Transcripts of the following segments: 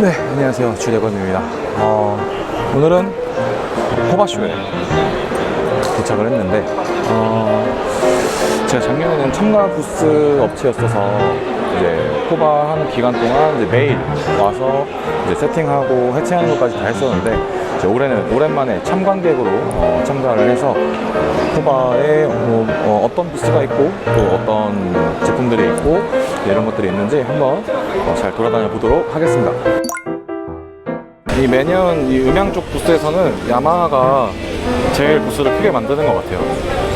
네, 안녕하세요. 주대건입니다. 어, 오늘은 호바쇼에 도착을 했는데, 어, 제가 작년에는 첨가 부스 업체였어서 이제 호바 하는 기간 동안 이제 매일 와서 이제 세팅하고 해체하는 것까지 다 했었는데, 이제 올해는 오랜만에 참관객으로 어, 참가를 해서 호바에 뭐, 어, 떤 부스가 있고 또 어떤 제품들이 있고 이런 것들이 있는지 한번 어, 잘 돌아다녀 보도록 하겠습니다. 이 매년 이 음향 쪽 부스에서는 야마하가 제일 부스를 크게 만드는 것 같아요.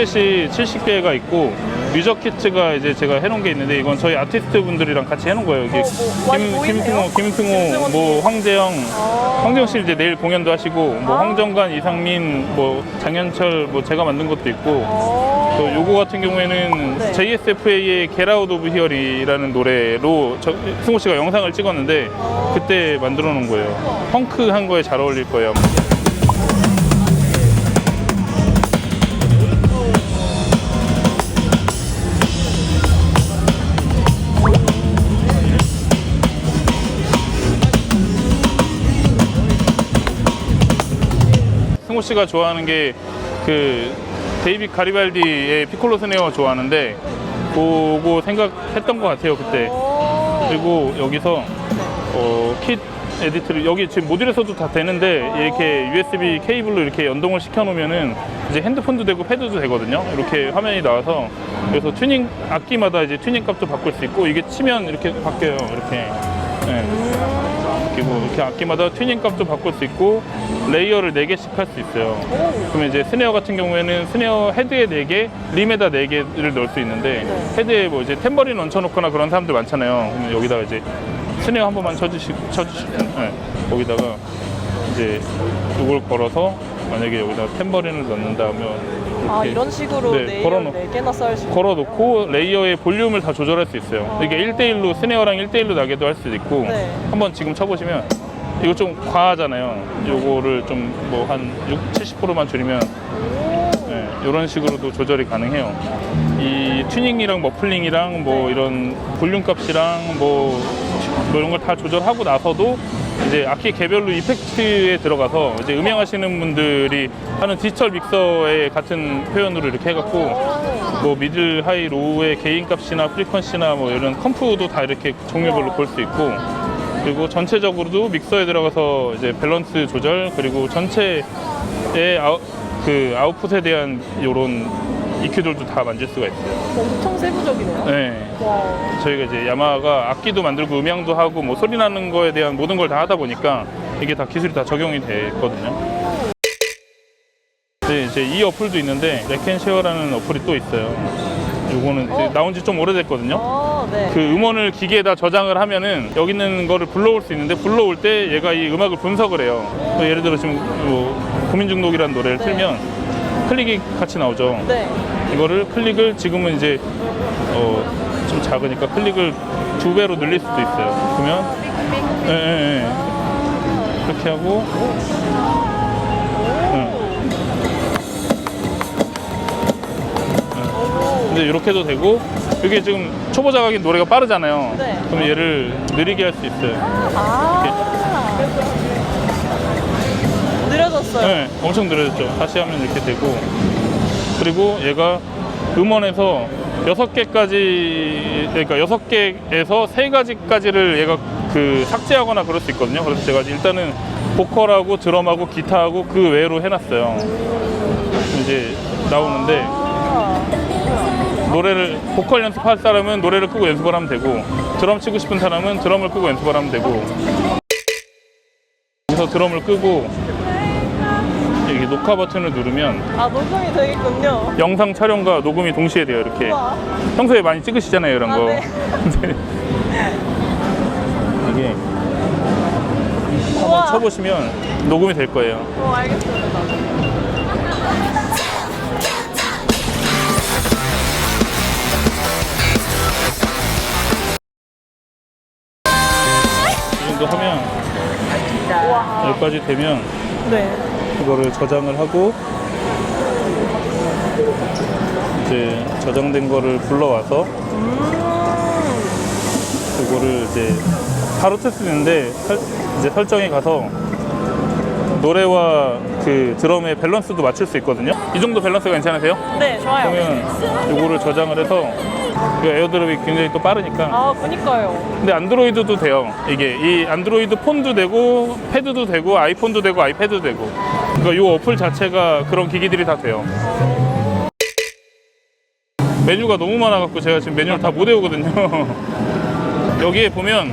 프리셋이 70개가 있고 뮤적 키트가 이제 제가 해놓은 게 있는데 이건 저희 아티스트 분들이랑 같이 해놓은 거예요. 여기 어, 뭐 김. 김승호, 김승호, 뭐 님. 황재영, 아. 황재영 씨 이제 내일 공연도 하시고 뭐 아. 황정관, 이상민, 뭐 장현철, 뭐 제가 만든 것도 있고 어. 또 요거 같은 경우에는 네. JSFA의 Get Out of Here이라는 노래로 저, 승호 씨가 영상을 찍었는데 그때 만들어 놓은 거예요. 펑크 한 거에 잘 어울릴 거예요. 승호 씨가 좋아하는 게 그 데이빗 가리발디의 피콜로 스네어 좋아하는데 그거 생각했던 것 같아요 그때 오. 그리고 여기서 어, 킷 에디트를 여기 지금 모듈에서도 다 되는데 이렇게 USB 케이블로 이렇게 연동을 시켜 놓으면은 이제 핸드폰도 되고 패드도 되거든요. 이렇게 화면이 나와서 그래서 튜닝 악기마다 이제 튜닝 값도 바꿀 수 있고 이게 치면 이렇게 바뀌어요. 이렇게. 네. 그리고 이렇게 악기마다 튜닝 값도 바꿀 수 있고 레이어를 4개씩 할 수 있어요. 그러면 이제 스네어 같은 경우에는 스네어 헤드에 4개, 림에다 4개를 넣을 수 있는데 헤드에 뭐 이제 탬버린 얹혀놓거나 그런 사람들 많잖아요. 그러면 여기다가 이제 스네어 한 번만 쳐주시, 쳐주시면 네. 거기다가 이제 이걸 걸어서 만약에 여기다 탬버린을 넣는다 하면 아 이렇게 이런 식으로 네, 네일 걸어놓- 네 개나 쌓을 수 걸어놓고 레이어의 볼륨을 다 조절할 수 있어요. 이게 1대1로 스네어랑 1대1로 나게도 할 수도 있고 네. 한번 지금 쳐보시면 이거 좀 과하잖아요. 요거를 좀 뭐 한 6, 70%만 줄이면 네, 이런 식으로도 조절이 가능해요. 이 튜닝이랑 머플링이랑 뭐 네. 이런 볼륨 값이랑 뭐, 뭐 이런 걸 다 조절하고 나서도 이제 악기 개별로 이펙트에 들어가서 이제 음향하시는 분들이 하는 디지털 믹서의 같은 표현으로 이렇게 해갖고 뭐 미들, 하이, 로우의 개인 값이나 프리퀀시나 뭐 이런 컴프도 다 이렇게 종류별로 볼 수 있고 그리고 전체적으로도 믹서에 들어가서 이제 밸런스 조절 그리고 전체의 아우, 그 아웃풋에 대한 이런 EQ들도 다 만질 수가 있어요. 엄청 세부적이네요. 네. 와. 저희가 이제 야마가 악기도 만들고 음향도 하고 뭐 소리 나는 거에 대한 모든 걸 다 하다 보니까 이게 다 기술이 다 적용이 됐거든요. 네, 이제 이 어플도 있는데 렉앤쉐어라는 어플이 또 있어요. 요거는 이제 어. 나온 지 좀 오래됐거든요. 아 네. 그 음원을 기계에다 저장을 하면은 여기 있는 거를 불러올 수 있는데 불러올 때 얘가 이 음악을 분석을 해요. 또 예를 들어 지금 뭐 고민 중독이라는 노래를 네. 틀면 클릭이 같이 나오죠. 네. 이거를 클릭을 지금은 이제 어 좀 작으니까 클릭을 두 배로 늘릴 수도 있어요. 그러면 예, 예, 예. 그렇게 하고 응. 응. 근데 이렇게도 되고 이게 지금 초보 자각인 노래가 빠르잖아요. 네. 그럼 얘를 느리게 할 수 있어요. 아. 느려졌어요. 네, 엄청 느려졌죠. 다시 하면 이렇게 되고 그리고 얘가 음원에서 여섯 개까지 그러니까 여섯 개에서 세 가지까지를 얘가 그 삭제하거나 그럴 수 있거든요. 그래서 제가 일단은 보컬하고 드럼하고 기타하고 그 외로 해놨어요. 이제 나오는데 아. 노래를 보컬 연습할 사람은 노래를 끄고 연습을 하면 되고 드럼 치고 싶은 사람은 드럼을 끄고 연습을 하면 되고 여기서 드럼을 끄고 녹화 버튼을 누르면 아, 녹음이 되겠군요. 영상 촬영과 녹음이 동시에 돼요 이렇게 우와. 평소에 많이 찍으시잖아요 이런 아, 거 네. 근데 이게 우와. 쳐보시면 녹음이 될 거예요 어, 알겠습니다. 이 정도 하면 우와. 여기까지 되면 네. 그거를 저장을 하고 이제 저장된 거를 불러와서 그거를 이제 바로 틀 수 있는데 설, 이제 설정에 가서 노래와 그 드럼의 밸런스도 맞출 수 있거든요. 이 정도 밸런스가 괜찮으세요? 네, 좋아요. 그러면 이거를 저장을 해서 이 에어드롭이 굉장히 또 빠르니까 아, 그니까요. 근데 안드로이드도 돼요. 이게 이 안드로이드 폰도 되고 패드도 되고 아이폰도 되고 아이패드도 되고. 그러니까 이 어플 자체가 그런 기기들이 다 돼요. 메뉴가 너무 많아갖고 제가 지금 메뉴를 다 못 외우거든요. 여기에 보면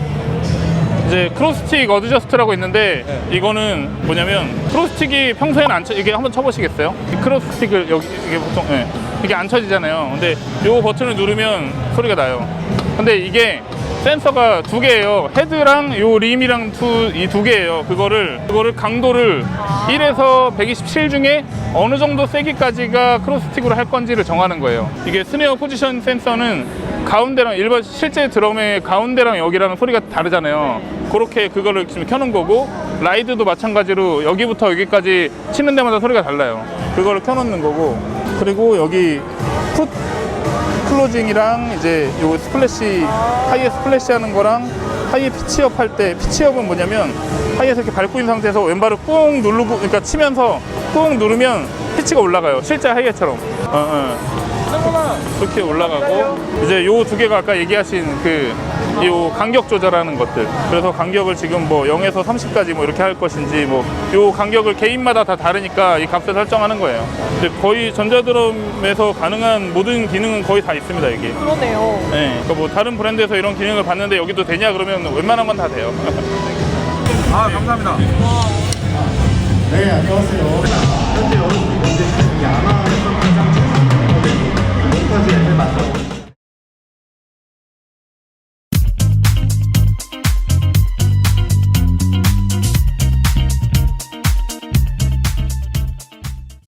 이제 크로스틱 어드저스트라고 있는데 이거는 뭐냐면 크로스틱이 평소에는 안 쳐, 이게 한번 쳐보시겠어요? 이 크로스틱을 여기 이게 보통 예, 이게 안 쳐지잖아요. 근데 요 버튼을 누르면 소리가 나요. 근데 이게 센서가 두 개예요. 헤드랑 요 림이랑 이 두 개예요. 그거를 그거를 강도를 1에서 127 중에 어느 정도 세기까지가 크로스틱으로 할 건지를 정하는 거예요. 이게 스네어 포지션 센서는 가운데랑 일반 실제 드럼의 가운데랑 여기랑 소리가 다르잖아요. 그렇게 그거를 지금 켜놓은 거고 라이드도 마찬가지로 여기부터 여기까지 치는 데마다 소리가 달라요. 그거를 켜놓는 거고 그리고 여기 풋 클로징이랑 이제 요 스플래시 하이에 스플래시 하는 거랑 하이에 피치업 할 때 피치업은 뭐냐면 하이에서 이렇게 밟고 있는 상태에서 왼발을 꾹 누르고 그러니까 치면서 꾹 누르면 피치가 올라가요. 실제 하이에처럼. 어, 어. 그렇게 올라가고. 이제 요 두 개가 아까 얘기하신 그 요 간격 조절하는 것들 그래서 간격을 지금 뭐 0에서 30까지 뭐 이렇게 할 것인지 뭐요 간격을 개인마다 다 다르니까 이 값을 설정하는 거예요 근데 거의 전자드럼에서 가능한 모든 기능은 거의 다 있습니다 이게 그러네요. 네, 그러니까 뭐 다른 브랜드에서 이런 기능을 봤는데 여기도 되냐 그러면 웬만한 건 다 돼요 아 감사합니다. 네, 안녕하세요. 현재